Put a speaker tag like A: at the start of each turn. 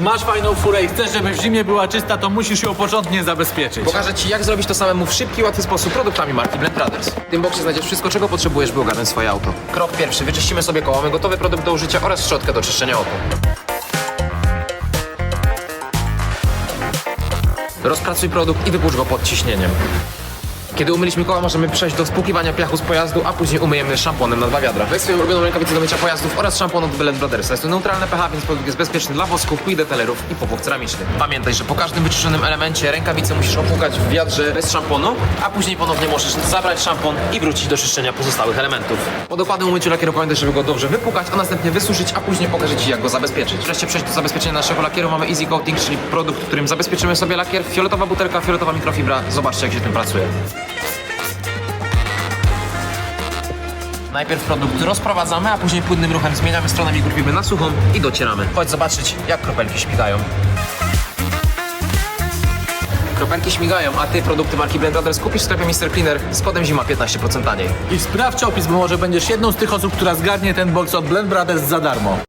A: Masz fajną furę i chcesz, żeby w zimie była czysta, to musisz ją porządnie zabezpieczyć.
B: Pokażę Ci, jak zrobić to samemu w szybki, łatwy sposób produktami marki Blend Brothers. W tym boksie znajdziesz wszystko, czego potrzebujesz, by ogarnąć swoje auto. Krok pierwszy. Wyczyścimy sobie koło, mamy gotowy produkt do użycia oraz szczotkę do czyszczenia opon. Rozpracuj produkt i wypłucz go pod ciśnieniem. Kiedy umyliśmy koła, możemy przejść do spłukiwania piachu z pojazdu, a później umyjemy szamponem na dwa wiadra. Weź swoją ulubioną rękawicę do mycia pojazdów oraz szampon od Blend Brothers. Jest to neutralne pH, więc produkt jest bezpieczny dla wosków, płyt detelerów i popów ceramicznych. Pamiętaj, że po każdym wyczyszczonym elemencie rękawicę musisz opłukać w wiadrze bez szamponu, a później ponownie możesz zabrać szampon i wrócić do czyszczenia pozostałych elementów. Po dokładnym umyciu lakieru pamiętaj, żeby go dobrze wypłukać, a następnie wysuszyć, a później pokażę Ci, jak go zabezpieczyć. Wreszcie przejść do zabezpieczenia naszego lakieru mamy Easy Coating, czyli produkt, którym zabezpieczymy sobie lakier. Fioletowa butelka, fioletowa mikrofibra. Zobaczcie, jak się tym pracuje. Najpierw produkt rozprowadzamy, a później płynnym ruchem zmieniamy stronę mikrofibry na suchą i docieramy. Chodź zobaczyć, jak kropelki śmigają. Kropelki śmigają, a ty produkty marki Blend Brothers kupisz w sklepie Mr. Cleaner z kodem ZIMA 15% taniej.
A: I sprawdź opis, bo może będziesz jedną z tych osób, która zgarnie ten box od Blend Brothers za darmo.